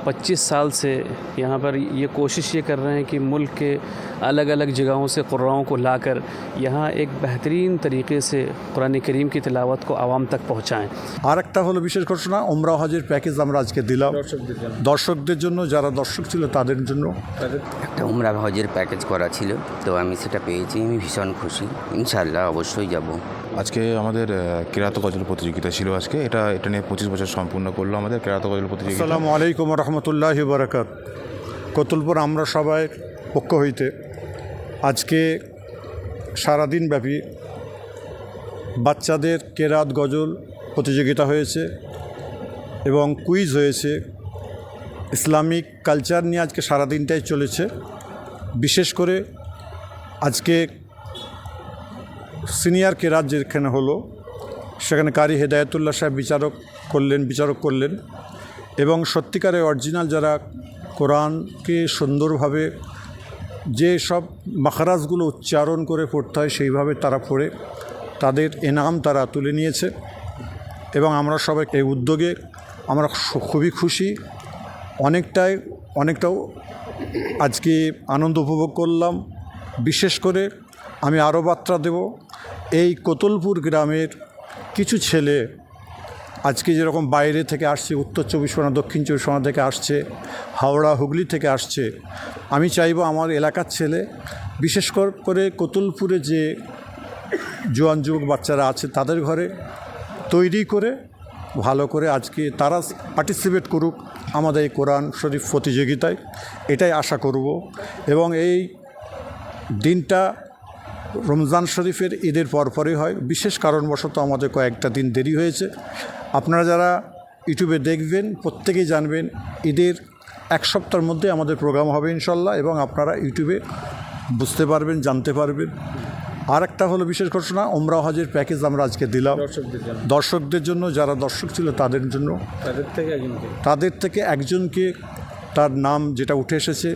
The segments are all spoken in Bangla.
25 साल से यहाँ पर ये कोशिश ये कर रहे हैं कि मुल्क के अलग अलग जगहों से कुर्राओं को लाकर यहाँ एक बेहतरीन तरीके से कुरान करीम की तिलावत को आवाम तक पहुँचाएँ আর একটা হলো বিশেষ ঘোষণা ওমরা হজের প্যাকেজ আমরা আজকে দিলাম দর্শকদের জন্য যারা দর্শক ছিল তাদের জন্য একটা উমরা হজের প্যাকেজ করা ছিল তো আমি সেটা পেয়েছি আমি ভীষণ খুশি ইনশাল্লাহ অবশ্যই যাব আজকে আমাদের আহ, কেরাত গজল প্রতিযোগিতা ছিল আজকে এটা এটা নিয়ে পঁচিশ বছর সম্পূর্ণ করলো আমাদের কেরাত গজল প্রতিযোগিতা আসসালামু আলাইকুম রহমতুল্লাহ বারাকাত। কতুলপুর আমরা সবাই পক্ষ হইতে আজকে সারাদিন ব্যাপী বাচ্চাদের কেরাত গজল প্রতিযোগিতা হয়েছে এবং কুইজ হয়েছে। ইসলামিক কালচার নিয়ে আজকে সারাদিনটাই চলেছে। বিশেষ করে আজকে সিনিয়র কেরাত যেখানে হলো, সেখানে কারি হেদায়তুল্লাহ সাহেব বিচারক করলেন বিচারক করলেন। এবং সত্যিকারে অরিজিনাল যারা কোরআনকে সুন্দরভাবে যে সব মাখারাজগুলো উচ্চারণ করে পড়তে হয়, সেইভাবে তারা পড়ে। তাদের এনাম তারা তুলে নিয়েছে এবং আমরা সবাই এই উদ্যোগে আমরা খুবই খুশি। অনেকটাই, অনেকটাও আজকে আনন্দ উপভোগ করলাম। বিশেষ করে আমি আরও বার্তা দেব, এই কোতলপুর গ্রামের কিছু ছেলে আজকে যেরকম বাইরে থেকে আসছে, উত্তর চব্বিশ পরগনা, দক্ষিণ চব্বিশ পরগনা থেকে আসছে, হাওড়া, হুগলি থেকে আসছে, আমি চাইব আমার এলাকার ছেলে, বিশেষ করে কতুলপুরে যে জোয়ান যুবক বাচ্চারা আছে তাদের ঘরে তৈরি করে, ভালো করে আজকে তারা পার্টিসিপেট করুক আমাদের এই কোরআন শরীফ প্রতিযোগিতায়, এটাই আশা করব। এবং এই দিনটা রমজান শরীফের ঈদের পরপরই হয়, বিশেষ কারণবশত আমাদের কয়েকটা দিন দেরি হয়েছে। আপনারা যারা ইউটিউবে দেখবেন প্রত্যেকেই জানবেন ঈদের এক সপ্তাহের মধ্যে আমাদের প্রোগ্রাম হবে ইনশাল্লাহ এবং আপনারা ইউটিউবে বুঝতে পারবেন জানতে পারবেন। আর একটা হলো বিশেষ ঘোষণা ওমরা হজের প্যাকেজ আমরা আজকে দিলাম। দর্শকদের জন্য। যারা দর্শক ছিল তাদের জন্য। তাদের থেকে একজনকে। তার নাম যেটা উঠে এসেছে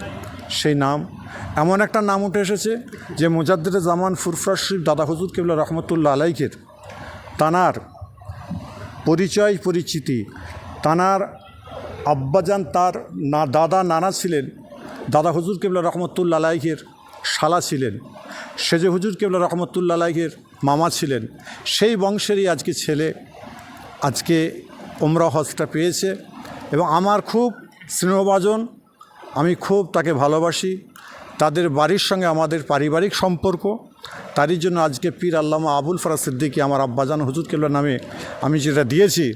সেই নাম। এমন একটা নাম উঠে এসেছে যে মোজাদ্দের জামান ফুরফরাজ শরীফ দাদা হজুর কেবলা রহমতুল্লাহ আলাইকের তানার পরিচয়, পরিচিতি। তানার আব্বাজান তার না, দাদা, নানা ছিলেন। দাদা হুজুর কেবলা রহমতুল্লা আলাইহের শালা ছিলেন। সেজে হুজুর কেবলা রহমতুল্লা আলাইহের মামা ছিলেন। সেই বংশেরই আজকে ছেলে, আজকে ওমরা হজটা পেয়েছে। এবং আমার খুব স্নেহভাজন, আমি খুব তাকে ভালোবাসি। তাদের বাড়ির সঙ্গে আমাদের পারিবারিক সম্পর্ক। তারই জন্য আজকে পীর আল্লামা আবুল ফরাজ সিদ্দিকি আমার আব্বাজান হুজুর কেবলা নামে আমি যেটা দিয়েছি,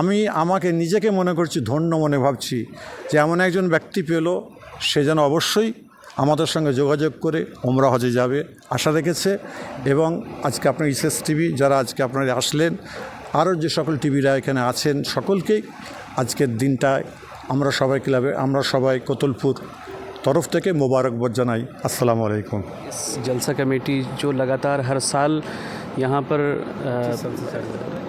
আমি আমাকে নিজেকে মনে করছি, ধন্য মনে ভাবছি যে এমন একজন ব্যক্তি পেল, সে যেন অবশ্যই আমাদের সঙ্গে যোগাযোগ করে ওমরা হজে যাবে। আশা রেখেছে। এবং আজকে আপনার ইসএস টিভি, যারা আজকে আপনারা আসলেন, আরও যে সকল টিভিরা এখানে আছেন, সকলকেই আজকের দিনটায় আমরা সবাই ক্লাবে, আমরা সবাই কোতলপুর তরফ تک মোবারকবাদ جنائی۔ السلام علیکم۔ جلسہ کمیٹی جو لگاتار ہر سال یہاں پر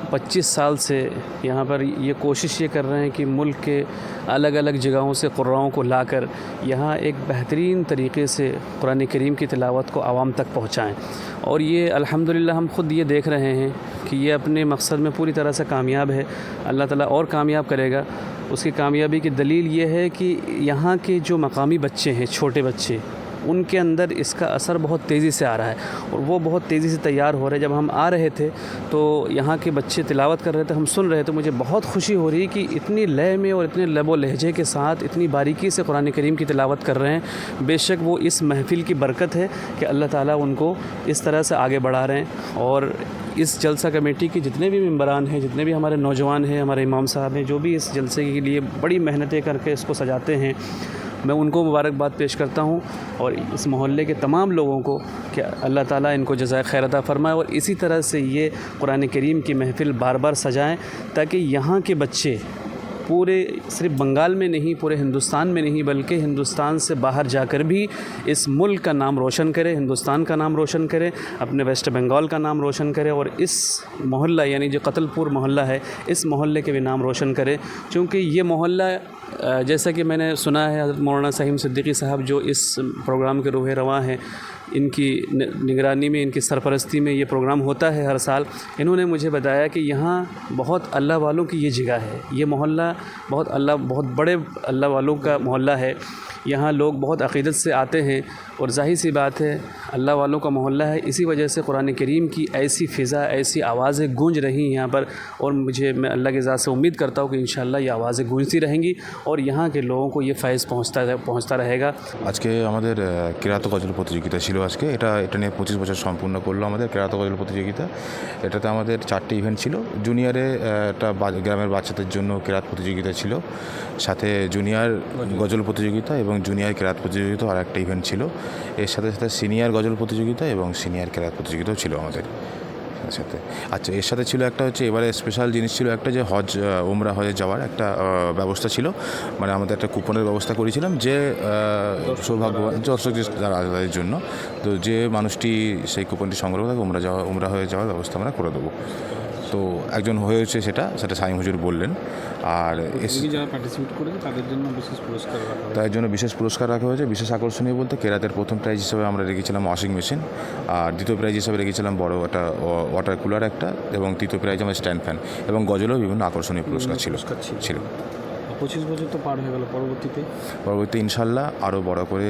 پچیس سال سے یہاں پر یہ کوشش یہ کر رہے ہیں کہ ملک کے الگ الگ جگہوں سے قرآوں کو لا کر یہاں ایک بہترین طریقے سے قرآن کریم کی تلاوت کو عوام تک پہنچائیں۔ اور یہ الحمدللہ ہم خود یہ دیکھ رہے ہیں کہ یہ اپنے مقصد میں پوری طرح سے کامیاب ہے۔ اللہ تعالیٰ اور کامیاب کرے گا۔ اس کی کامیابی کی دلیل یہ ہے کہ یہاں کے جو مقامی بچے ہیں، چھوٹے بچے ان کے اندر اس کا اثر بہت تیزی سے آ رہا ہے اور وہ بہت تیزی سے تیار ہو رہے جب ہم آ رہے تھے تو یہاں کے بچے تلاوت کر رہے تھے، ہم سن رہے تھے۔ مجھے بہت خوشی ہو رہی کہ اتنی لے میں اور اتنے لب و لہجے کے ساتھ اتنی باریکی سے قرآن کریم کی تلاوت کر رہے ہیں۔ بے شک وہ اس محفل کی برکت ہے کہ اللہ تعالیٰ ان کو اس طرح سے آگے بڑھا رہے ہیں۔ اور اس جلسہ کمیٹی کے جتنے بھی ممبران ہیں، جتنے بھی ہمارے نوجوان ہیں، ہمارے امام صاحب ہیں، جو بھی اس جلسے کے لیے بڑی محنتیں کر کے اس کو سجاتے ہیں میں ان کو مبارکباد پیش کرتا ہوں اور اس محلے کے تمام لوگوں کو کہ اللہ تعالیٰ ان کو جزائے خیر عطا فرمائے اور اسی طرح سے یہ قرآن کریم کی محفل بار بار سجائیں تاکہ یہاں کے بچے پورے صرف بنگال میں نہیں، پورے ہندوستان میں نہیں، بلکہ ہندوستان سے باہر جا کر بھی اس ملک کا نام روشن کرے، ہندوستان کا نام روشن کرے، اپنے ویسٹ بنگال کا نام روشن کرے اور اس محلہ یعنی جو قتل پور محلہ ہے، اس محلے کے بھی نام روشن کرے۔ چونکہ یہ محلہ جیسا کہ میں نے سنا ہے، حضرت مولانا سہیم صدیقی صاحب جو اس پروگرام کے روح رواں ہیں ان کی نگرانی میں، ان کی سرپرستی میں یہ پروگرام ہوتا ہے ہر سال۔ انہوں نے مجھے بتایا کہ یہاں بہت اللہ والوں کی یہ جگہ ہے۔ یہ محلہ بہت اللہ، بہت بڑے اللہ والوں کا محلہ ہے۔ یہاں لوگ بہت عقیدت سے آتے ہیں اور ظاہر سی بات ہے اللہ والوں کا محلہ ہے اسی وجہ سے قرآن کریم کی ایسی فضا ایسی آوازیں گونج رہی ہیں یہاں پر۔ اور مجھے میں اللہ کے ذات سے امید کرتا ہوں کہ انشاءاللہ یہ آوازیں گونجتی رہیں گی اور یہاں کے لوگوں کو یہ فیض پہنچتا پہنچتا رہے گا۔ آج کے ہمارے کراط غزل پرتیوگتا چلو آج کے এটা এটা নিয়ে পঁচিশ বছর সম্পূর্ণ করলো আমাদের কেরাত গজল প্রতিযোগিতা ہمارے আমাদের ایونٹ ইভেন্ট ছিল জুনিয়রে একটা جو کرات জন্য কেরাত প্রতিযোগিতা جونیئر گزل জুনিয়র গজল জুনিয়র কেরাত প্রতিযোগিতা আর একটা ইভেন্ট ছিল। এর সাথে সাথে সিনিয়র গজল প্রতিযোগিতা এবং সিনিয়র কেরাত প্রতিযোগিতাও ছিল আমাদের সাথে আচ্ছা এর সাথে ছিল একটা হচ্ছে এবারে স্পেশাল জিনিস ছিল একটা যে হজ উমরা হয়ে যাওয়ার একটা ব্যবস্থা ছিল। মানে আমাদের একটা কুপনের ব্যবস্থা করেছিলাম যে সৌভাগ্যবান দর্শক যারা তাদের জন্য তো যে মানুষটি সেই কুপনটি সংগ্রহ করে ওমরা যাওয়া উমরা হয়ে যাওয়ার ব্যবস্থা আমরা করে দেবো। তো একজন হয়েছে সেটা সেটা সাইম হুজুর বললেন। আর তাদের জন্য বিশেষ পুরস্কার রাখা তার জন্য বিশেষ পুরস্কার রাখা হয়েছে। বিশেষ আকর্ষণীয় বলতে কেরাতের প্রথম প্রাইজ হিসেবে আমরা রেখেছিলাম ওয়াশিং মেশিন আর দ্বিতীয় প্রাইজ হিসেবে রেখেছিলাম বড় একটা ওয়াটার কুলার একটা এবং তৃতীয় প্রাইজ আমার স্ট্যান্ড ফ্যান এবং গজলেও বিভিন্ন আকর্ষণীয় পুরস্কার ছিল। ছিল। পঁচিশ বছর তো পার হয়ে গেল পরবর্তীতে। পরবর্তী ইনশাল্লাহ আরও বড় করে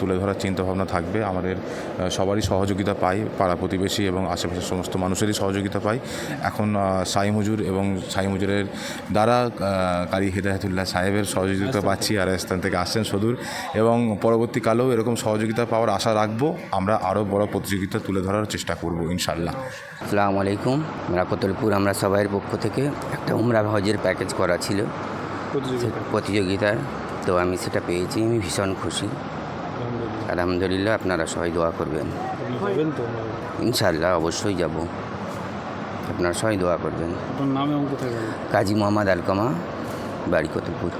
তুলে ধরার চিন্তাভাবনা থাকবে। আমাদের সবারই সহযোগিতা পাই পাড়া প্রতিবেশী এবং আশেপাশের সমস্ত মানুষেরই সহযোগিতা পাই। এখন আহ, সাই হুজুর এবং সাই হুজুরের দ্বারা কারি হেদায়তুল্লাহ সাহেবের সহযোগিতা পাচ্ছি আর স্থান থেকে আসছেন সদূর। এবং পরবর্তীকালেও এরকম সহযোগিতা পাওয়ার আশা রাখব। আমরা আরও বড় প্রতিযোগিতা তুলে ধরার চেষ্টা করব ইনশাল্লাহ। আসসালামু আলাইকুম। রাকতলপুর আমরা সবাইয়ের পক্ষ থেকে একটা উমরা হজের প্যাকেজ করা ছিল। প্রতিযোগিতার তো আমি সেটা পেয়েছি আমি ভীষণ খুশি। আলহামদুলিল্লাহ। আপনারা সবাই দোয়া করবেন। ইনশাল্লাহ অবশ্যই যাব। আপনারা সবাই দোয়া করবেন। কাজী মোহাম্মদ আলকামা বাড়ি কতুলপুর।